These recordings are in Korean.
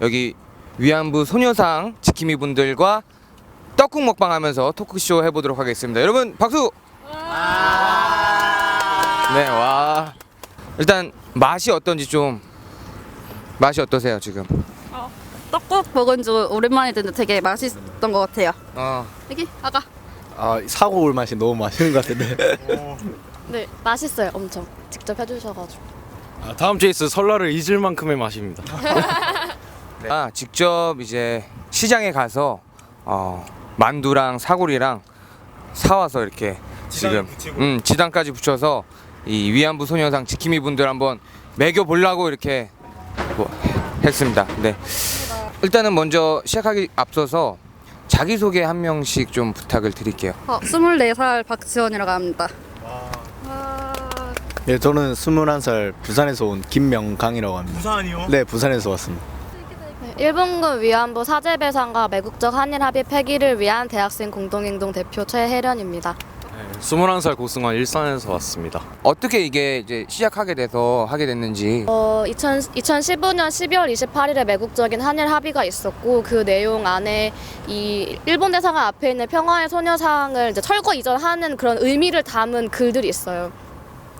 여기 위안부 소녀상 지킴이 분들과 떡국 먹방 하면서 토크쇼 해보도록 하겠습니다. 여러분 박수. 네, 와. 일단 맛이 어떤지 좀 맛이 어떠세요 지금? 떡국 먹은 지 오랜만에 듣는데 되게 맛있던 것 같아요. 어, 여기 아까 아 사고 올 맛이 너무 맛있는 것 같은데. 네 맛있어요 엄청 직접 해주셔가지고. 아, 다음 주에 있을 설날을 잊을 만큼의 맛입니다. 아, 직접 이제 시장에 가서 어, 만두랑 사골이랑 사와서 이렇게 지금 음, 지단까지 붙여서 이 위안부 소녀상 지킴이 분들 한번 매겨 보려고 이렇게 뭐 했습니다. 네. 일단은 먼저 시작하기 앞서서 자기 소개 한 명씩 좀 부탁을 드릴게요. 어, 24살 박지원이라고 합니다. 네, 저는 21살 부산에서 온 김명강이라고 합니다. 부산이요? 네, 부산에서 왔습니다. 네, 일본군 위안부 사제 배상과 매국적 한일 합의 폐기를 위한 대학생 공동행동 대표 최혜련입니다. 네, 21살 고승환 일산에서 왔습니다. 어떻게 이게 이제 시작하게 돼서 하게 됐는지 어, 2000, 2015년 12월 28일에 매국적인 한일 합의가 있었고 그 내용 안에 이 일본 대사관 앞에 있는 평화의 소녀상을 이제 철거 이전하는 그런 의미를 담은 글들이 있어요.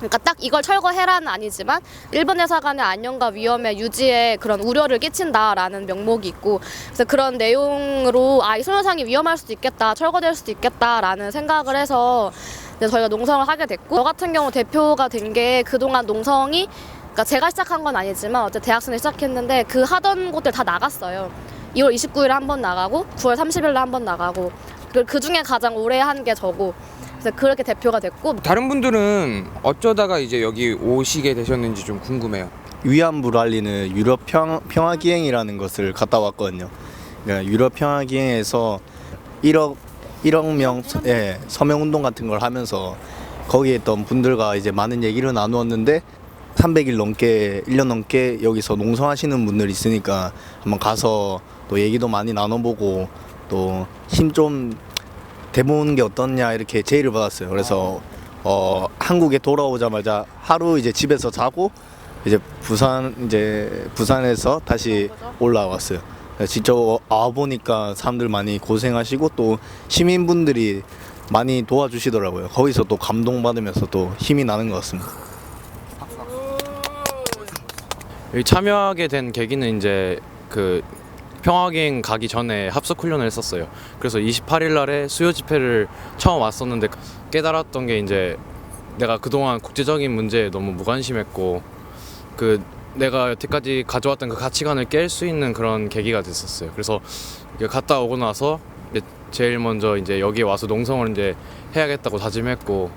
그러니까 딱 이걸 철거해라는 아니지만 일본 대사관의 안녕과 위험에 유지에 그런 우려를 끼친다라는 명목이 있고 그래서 그런 내용으로 아 이 소녀상이 위험할 수도 있겠다 철거될 수도 있겠다라는 생각을 해서 이제 저희가 농성을 하게 됐고 저 같은 경우 대표가 된 게 그동안 농성이 그러니까 제가 시작한 건 아니지만 어제 대학생을 시작했는데 그 하던 곳들 다 나갔어요. 2월 29일에 한 번 나가고 9월 30일에 한 번 나가고 그, 그 중에 가장 오래 한 게 저고 그래서 그렇게 대표가 됐고 다른 분들은 어쩌다가 이제 여기 오시게 되셨는지 좀 궁금해요. 위안부 랄리는 유럽 평, 평화기행이라는 것을 갔다 왔거든요. 그러니까 유럽 평화기행에서 1억 1억 명 서- 예, 서명 운동 같은 걸 하면서 거기에 있던 분들과 이제 많은 얘기를 나누었는데 300일 넘게 1년 넘게 여기서 농성하시는 분들이 있으니까 한번 가서 또 얘기도 많이 나눠보고 또 힘 좀 대보는 게 어떻냐 이렇게 제의를 받았어요. 그래서 어, 한국에 돌아오자마자 하루 이제 집에서 자고 이제 부산 이제 부산에서 다시 올라왔어요. 직접 와 보니까 사람들 많이 고생하시고 또 시민분들이 많이 도와주시더라고요. 거기서 또 감동받으면서 또 힘이 나는 것 같습니다. 여기 참여하게 된 계기는 이제 그 평화기행 가기 전에 합숙 훈련을 했었어요. 그래서 28일 날에 수요 집회를 처음 왔었는데 깨달았던 게 이제 내가 그동안 국제적인 문제에 너무 무관심했고 그 내가 여태까지 가져왔던 그 가치관을 깰 수 있는 그런 계기가 됐었어요. 그래서 갔다 오고 나서 제일 먼저 이제 여기 와서 농성을 이제 해야겠다고 다짐했고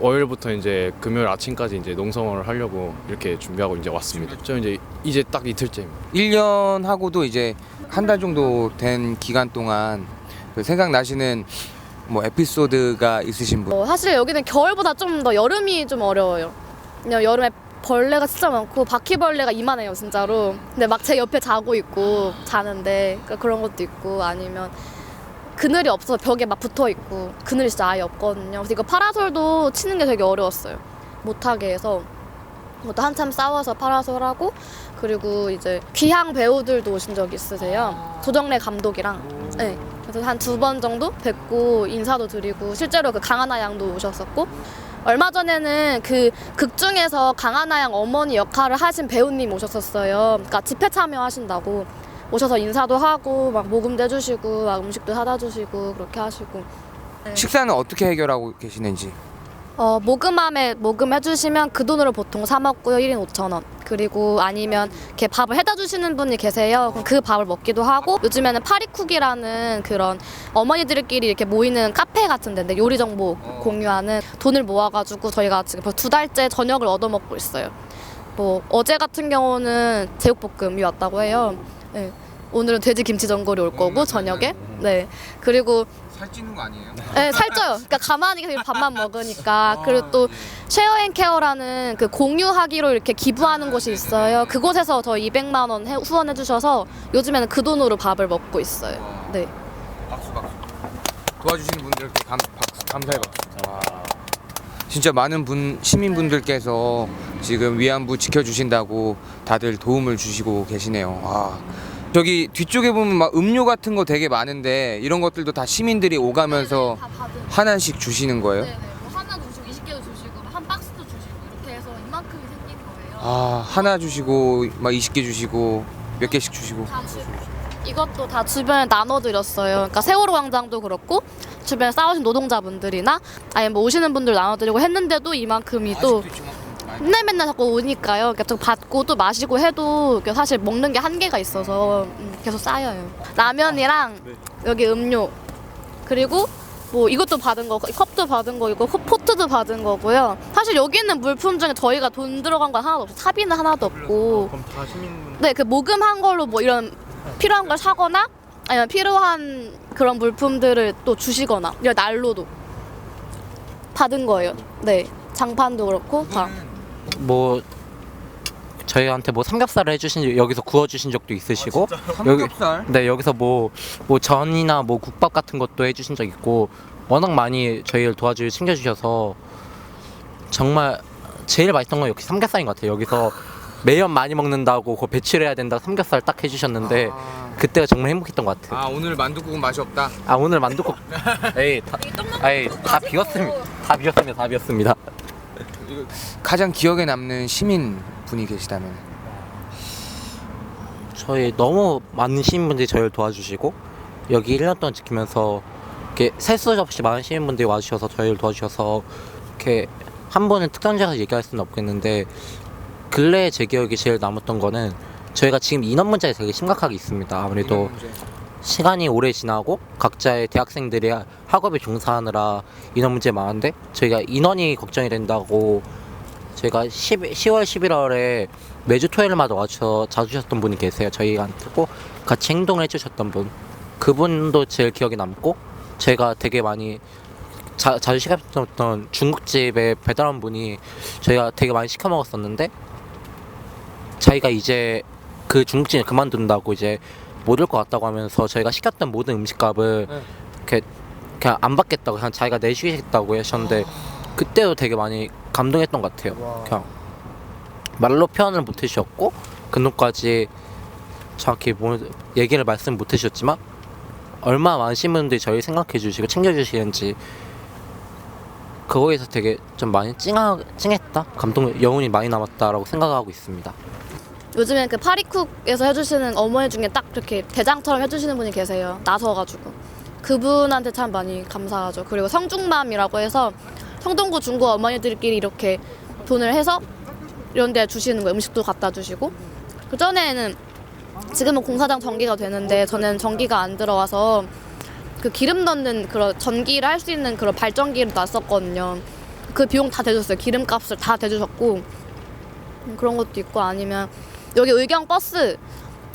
월요일부터 이제 금요일 아침까지 이제 농성을 하려고 이렇게 준비하고 이제 왔습니다. 저 이제 이제 딱 이틀째입니다. 1년 하고도 이제 한 달 정도 된 기간 동안 그 생각나시는 뭐 에피소드가 있으신 분? 어, 사실 여기는 겨울보다 좀 더 여름이 좀 어려워요. 그냥 여름에 벌레가 진짜 많고 바퀴벌레가 이만해요 진짜로. 근데 막 제 옆에 자고 있고 자는데 그러니까 그런 것도 있고 아니면 그늘이 없어서 벽에 막 붙어 있고 그늘이 진짜 아예 없거든요. 그래서 이거 파라솔도 치는 게 되게 어려웠어요. 못하게 해서 그것도 한참 싸워서 파라솔 하고 그리고 이제 귀향 배우들도 오신 적 있으세요. 조정래 감독이랑 네. 그래서 한 두 번 정도 뵙고 인사도 드리고 실제로 그 강하나 양도 오셨었고 얼마 전에는 그 극 중에서 강하나 양 어머니 역할을 하신 배우님 오셨었어요. 그러니까 집회 참여하신다고 오셔서 인사도 하고 막 모금도 해주시고 막 음식도 사다 주시고 그렇게 하시고 식사는 어떻게 해결하고 계시는지? 어, 모금함에 모금해 주시면 그 돈으로 보통 사 먹고요. 1인 5천 원. 그리고 아니면 이렇게 밥을 해다 주시는 분이 계세요. 그럼 그 밥을 먹기도 하고 요즘에는 파리쿡이라는 그런 어머니들끼리 이렇게 모이는 카페 같은 데인데 요리 정보 공유하는 돈을 모아가지고 저희가 지금 벌써 두 달째 저녁을 얻어 먹고 있어요. 뭐 어제 같은 경우는 제육볶음이 왔다고 해요. 네. 오늘은 돼지 김치 전골이 올 거고 저녁에. 네. 그리고 살찌는 거 아니에요? 네, 살쪄요. 그러니까 가만히 그냥 밥만 먹으니까. 그리고 또 쉐어앤케어라는 그 공유하기로 이렇게 기부하는 곳이 있어요. 그곳에서 저 200만 원 해- 후원해 주셔서 요즘에는 그 돈으로 밥을 먹고 있어요. 네. 박수 박수. 도와주시는 분들께 감, 박수, 감사의 박수. 와. 진짜 많은 분 시민분들께서 지금 위안부 지켜주신다고 다들 도움을 주시고 계시네요. 와. 저기 뒤쪽에 보면 막 음료 같은 거 되게 많은데 이런 것들도 다 시민들이 오가면서 다 받은. 하나씩 주시는 거예요? 네네. 뭐 하나 주시고 20개도 주시고 한 박스도 주시고 이렇게 해서 이만큼이 생긴 거예요. 아 하나 주시고 막 20개 주시고 몇 개씩 주시고 다 주, 이것도 다 주변에 나눠드렸어요. 그러니까 세월호 광장도 그렇고 주변에 싸우신 노동자분들이나 아니면 뭐 오시는 분들 나눠드리고 했는데도 이만큼이 또 맨날 맨날 자꾸 오니까요. 계속 받고 또 마시고 해도 사실 먹는 게 한계가 있어서 음, 계속 쌓여요. 라면이랑 여기 음료 그리고 뭐 이것도 받은 거, 컵도 받은 거, 이거 포트도 받은 거고요. 사실 여기 있는 물품 중에 저희가 돈 들어간 건 하나도 없어. 사비는 하나도 없고. 그럼 다 시민 네, 그 모금한 걸로 뭐 이런 필요한 걸 사거나 아니면 필요한 그런 물품들을 또 주시거나 이런 날로도 받은 거예요. 네, 장판도 그렇고 다. 뭐 저희한테 뭐 삼겹살을 해주신 여기서 구워주신 적도 있으시고 여기 삼겹살? 네 여기서 뭐 뭐 전이나 뭐 국밥 같은 것도 해주신 적 있고 워낙 많이 저희를 도와주 챙겨주셔서 정말 제일 맛있던 건 역시 삼겹살인 것 같아요. 여기서 매연 많이 먹는다고 그 배출해야 된다 고 삼겹살 딱 해주셨는데 아, 그때가 정말 행복했던 것 같아요. 아 오늘 만두국은 맛이 없다? 아 오늘 만두국. 에이 다, 에이 다 비었습니다. 다 비었습니다 다 비었습니다 가장 기억에 남는 시민 분이 계시다면 저희 너무 많은 시민분들이 저희를 도와주시고 여기 1년 동안 지키면서 이렇게 셀수 없이 많은 시민분들이 와주셔서 저희를 도와주셔서 이렇게 한 번은 특단지에서 얘기할 수는 없겠는데 근래에 제 기억이 제일 남았던 거는 저희가 지금 인원 문제가 되게 심각하게 있습니다. 아무래도 시간이 오래 지나고 각자의 대학생들이 학업에 종사하느라 인원 문제 많은데 저희가 인원이 걱정이 된다고 저희가 10, 10월 11월에 매주 토요일마다 와주셔 자주셨던 분이 계세요. 저희한테 꼭 같이 행동을 해주셨던 분. 그분도 제일 기억에 남고 제가 되게 많이 자, 자주 시켰던 중국집에 배달한 분이 저희가 되게 많이 시켜 먹었었는데 자기가 이제 그 중국집을 그만둔다고 이제 못올것 같다고 하면서 저희가 시켰던 모든 음식값을 네. 이렇게 그냥 안 받겠다고 그냥 자기가 내주겠다고 하셨는데 그때도 되게 많이 감동했던 것 같아요. 그냥 말로 표현을 못 해주셨고 그놈까지 정확히 뭐 얘기를 말씀 못 해주셨지만 얼마나 많은 시민분들이 저희 생각해 주시고 챙겨 주시는지 그거에서 되게 좀 많이 찡하, 찡했다 감동 여운이 많이 남았다라고 생각하고 있습니다. 요즘엔 그 파리쿡에서 해주시는 어머니 중에 딱 이렇게 대장처럼 해주시는 분이 계세요. 나서가지고 그분한테 참 많이 감사하죠. 그리고 성중맘이라고 해서 성동구 중구 어머니들끼리 이렇게 돈을 해서 이런 데 주시는 거예요. 음식도 갖다 주시고 그 전에는 지금은 공사장 전기가 되는데 저는 전기가 안 들어와서 그 기름 넣는 그런 전기를 할 수 있는 그런 발전기를 놨었거든요. 그 비용 다 대줬어요. 기름값을 다 대주셨고 음, 그런 것도 있고 아니면 여기 의경 버스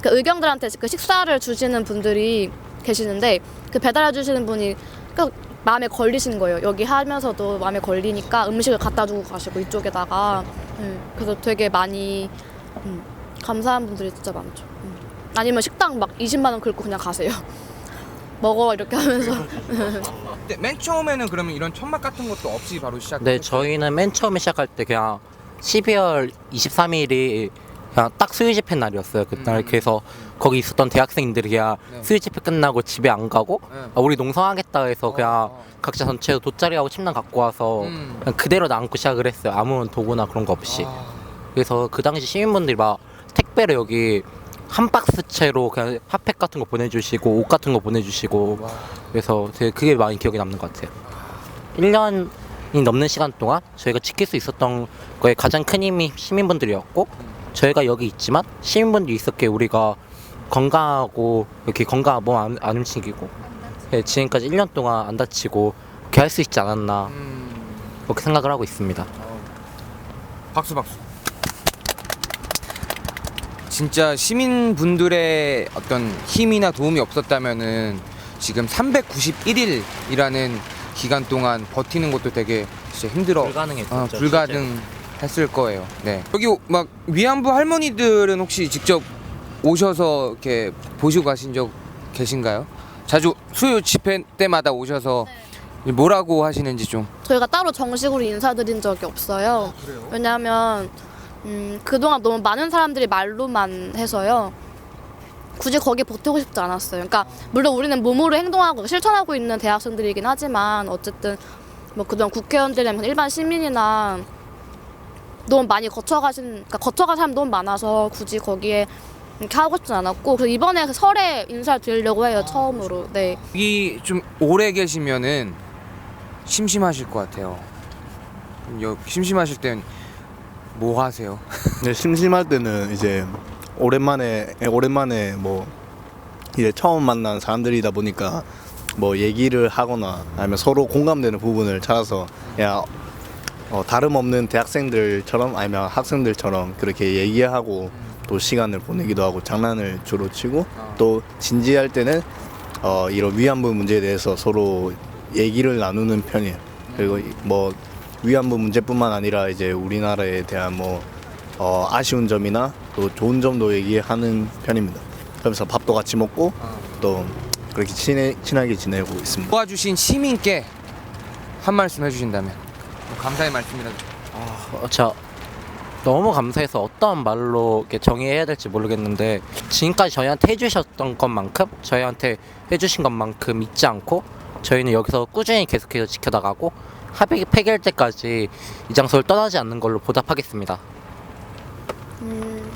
그 의경들한테 그 식사를 주시는 분들이 계시는데 그 배달해 주시는 분이 그 마음에 걸리시는 거예요. 여기 하면서도 마음에 걸리니까 음식을 갖다 주고 가시고 이쪽에다가 음, 그래서 되게 많이 음, 감사한 분들이 진짜 많죠. 음. 아니면 식당 막 20만 원 긁고 그냥 가세요. 먹어 이렇게 하면서 네, 맨 처음에는 그러면 이런 천막 같은 것도 없이 바로 시작 네, 저희는 맨 처음에 시작할 때 그냥 12월 23일이 그냥 딱 수요 집회 날이었어요. 그날 음. 그래서 거기 있었던 대학생들이 그냥 네. 수요 집회 끝나고 집에 안 가고 네. 아, 우리 농성하겠다 해서 그냥 어. 각자 전체로 돗자리하고 침낭 갖고 와서 음. 그냥 그대로 남고 시작을 했어요. 아무 도구나 그런 거 없이. 아, 그래서 그 당시 시민분들이 막 택배를 여기 한 박스 채로 그냥 핫팩 같은 거 보내주시고 옷 같은 거 보내주시고 와. 그래서 되게 그게 많이 기억에 남는 것 같아요. 1년이 넘는 시간 동안 저희가 지킬 수 있었던 거에 가장 큰 힘이 시민분들이었고 저희가 여기 있지만 시민분들이 있었기에 우리가 건강하고 이렇게 건강한 몸안 안 움직이고 네, 지금까지 1년 동안 안 다치고 이렇게 할 수 있지 않았나 음, 그렇게 생각을 하고 있습니다. 박수 박수. 진짜 시민분들의 어떤 힘이나 도움이 없었다면은 지금 391일이라는 기간 동안 버티는 것도 되게 진짜 힘들어. 불가능했었죠. 어, 불가능 했을 거예요. 네. 여기 막 위안부 할머니들은 혹시 직접 오셔서 이렇게 보시고 가신 적 계신가요? 자주 수요 집회 때마다 오셔서 뭐라고 하시는지 좀. 저희가 따로 정식으로 인사드린 적이 없어요. 왜냐하면 음, 그동안 너무 많은 사람들이 말로만 해서요. 굳이 거기 보태고 싶지 않았어요. 그러니까 물론 우리는 몸으로 행동하고 실천하고 있는 대학생들이긴 하지만 어쨌든 뭐 그동안 국회의원들이나 일반 시민이나 너무 많이 거쳐가신 그러니까 거쳐간 사람 너무 많아서 굳이 거기에 이렇게 하고 싶진 않았고 그래서 이번에 그 설에 인사를 드리려고 해요 처음으로 네 여기 좀 오래 계시면은 심심하실 것 같아요. 좀 여, 심심하실 땐 뭐 하세요? 네, 심심할 때는 이제 오랜만에 예, 오랜만에 뭐 이제 처음 만난 사람들이다 보니까 뭐 얘기를 하거나 아니면 서로 공감되는 부분을 찾아서 야 어, 다름없는 대학생들처럼 아니면 학생들처럼 그렇게 얘기하고 또 시간을 보내기도 하고 장난을 주로 치고 또 진지할 때는 어, 이런 위안부 문제에 대해서 서로 얘기를 나누는 편이에요. 그리고 이- 뭐 위안부 문제뿐만 아니라 이제 우리나라에 대한 뭐 어, 아쉬운 점이나 또 좋은 점도 얘기하는 편입니다. 그러면서 밥도 같이 먹고 또 그렇게 친해, 친하게 지내고 있습니다. 도와주신 시민께 한 말씀 해주신다면 뭐 감사의 말씀이라도. 어, 저 너무 감사해서 어떤 말로 이렇게 정의해야 될지 모르겠는데 지금까지 저희한테 해주셨던 것만큼 저희한테 해주신 것만큼 잊지 않고 저희는 여기서 꾸준히 계속해서 지켜나가고 합의 폐기할 때까지 이 장소를 떠나지 않는 걸로 보답하겠습니다. 음,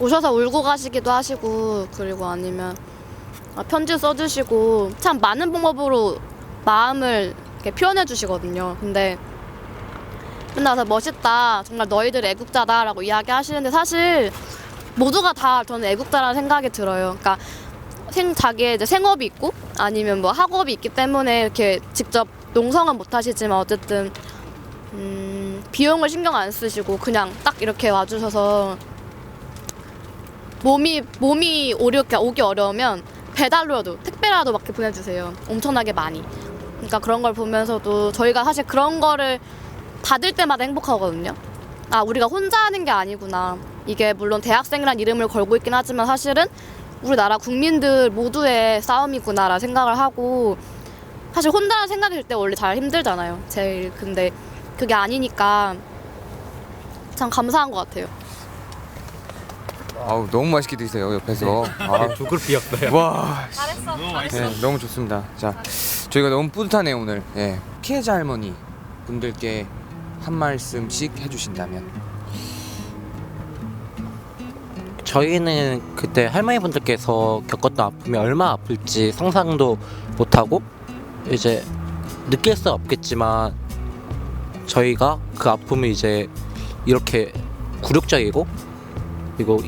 오셔서 울고 가시기도 하시고 그리고 아니면 아, 편지 써주시고 참 많은 방법으로 마음을 이렇게 표현해 주시거든요. 근데 맨날 와서 멋있다 정말 너희들 애국자다라고 이야기하시는데 사실 모두가 다 저는 애국자라는 생각이 들어요. 그러니까 생 자기의 이제 생업이 있고 아니면 뭐 학업이 있기 때문에 이렇게 직접 농성은 못 하시지만 어쨌든 음, 비용을 신경 안 쓰시고 그냥 딱 이렇게 와주셔서 몸이 몸이 오려 오기 어려우면 배달로라도 택배라도 막 이렇게 보내주세요. 엄청나게 많이. 그러니까 그런 걸 보면서도 저희가 사실 그런 거를 받을 때마다 행복하거든요. 아 우리가 혼자 하는 게 아니구나. 이게 물론 대학생이란 이름을 걸고 있긴 하지만 사실은 우리나라 국민들 모두의 싸움이구나라 생각을 하고 사실 혼자라는 생각이 들 때 원래 잘 힘들잖아요. 제일 근데 그게 아니니까 참 감사한 것 같아요. 아우 너무 맛있게 드세요 옆에서. 아, 두 그릇 비었어요. 와. 잘했어. 네, 너무 좋습니다. 자, 저희가 너무 뿌듯하네요 오늘. 예. 피해자 할머니 분들께 한 말씀씩 해주신다면. 저희는 그때 할머니분들께서 겪었던 아픔이 얼마나 아플지 상상도 못하고 이제 느낄 수 없겠지만 저희가 그 아픔을 이제 이렇게 굴욕적이고 그리고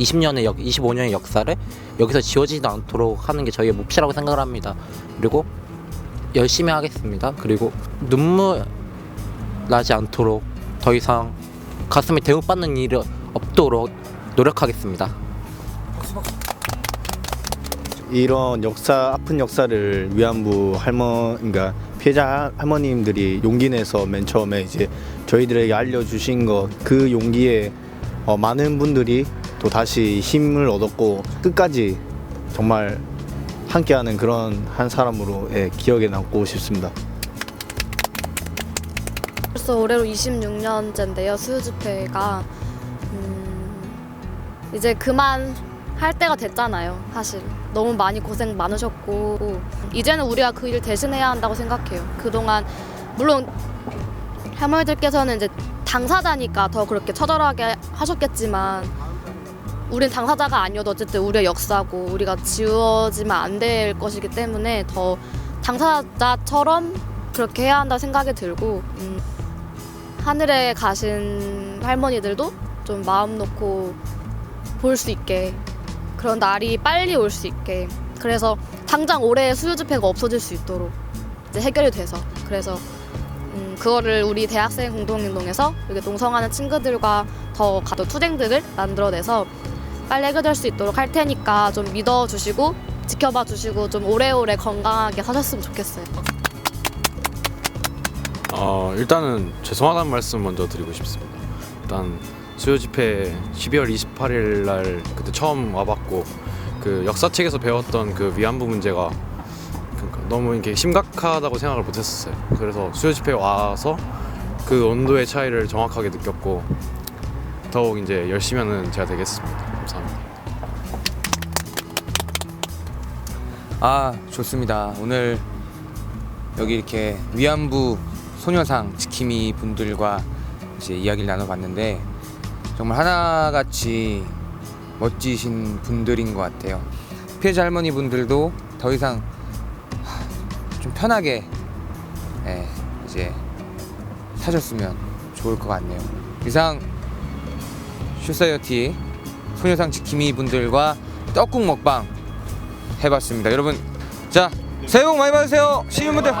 20년의 역, 25년의 역사를 여기서 지워지지 않도록 하는 게 저희의 몫이라고 생각을 합니다. 그리고 열심히 하겠습니다. 그리고 눈물 나지 않도록 더 이상 가슴에 대못받는 일이 없도록 노력하겠습니다. 이런 역사 아픈 역사를 위안부 할머 그러니까 피해자 할머님들이 용기 내서 맨 처음에 이제 저희들에게 알려주신 것그 용기에 어, 많은 분들이 또 다시 힘을 얻었고 끝까지 정말 함께하는 그런 한 사람으로 예, 기억에 남고 싶습니다. 벌써 올해로 26년째인데요. 수요 집회가 음, 이제 그만 할 때가 됐잖아요 사실. 너무 많이 고생 많으셨고 이제는 우리가 그 일 대신해야 한다고 생각해요. 그동안 물론 할머니들께서는 이제 당사자니까 더 그렇게 처절하게 하셨겠지만 우린 당사자가 아니어도 어쨌든 우리의 역사고 우리가 지워지면 안 될 것이기 때문에 더 당사자처럼 그렇게 해야 한다 생각이 들고 음, 하늘에 가신 할머니들도 좀 마음 놓고 볼 수 있게 그런 날이 빨리 올 수 있게. 그래서 당장 올해 수요 집회가 없어질 수 있도록 이제 해결이 돼서 그래서 음, 그거를 우리 대학생 공동행동에서 여기 농성하는 친구들과 더 가도 투쟁들을 만들어내서 빨리 해결될 수 있도록 할 테니까 좀 믿어주시고 지켜봐 주시고 좀 오래오래 건강하게 사셨으면 좋겠어요. 어, 일단은 죄송하다는 말씀 먼저 드리고 싶습니다. 일단 수요 집회 12월 28일 날 그때 처음 와봤고 그 역사책에서 배웠던 그 위안부 문제가 그러니까 너무 이렇게 심각하다고 생각을 못했었어요. 그래서 수요 집회 와서 그 온도의 차이를 정확하게 느꼈고 더욱 이제 열심히 하는 제가 되겠습니다. 아 좋습니다. 오늘 여기 이렇게 위안부 소녀상 지킴이 분들과 이제 이야기를 나눠봤는데 정말 하나같이 멋지신 분들인 것 같아요. 피해자 할머니 분들도 더 이상 하, 좀 편하게 예, 이제 사셨으면 좋을 것 같네요. 이상 슈사이어티 소녀상 지킴이 분들과 떡국 먹방 해봤습니다. 여러분, 자 새해 복 많이 받으세요. 시민분들.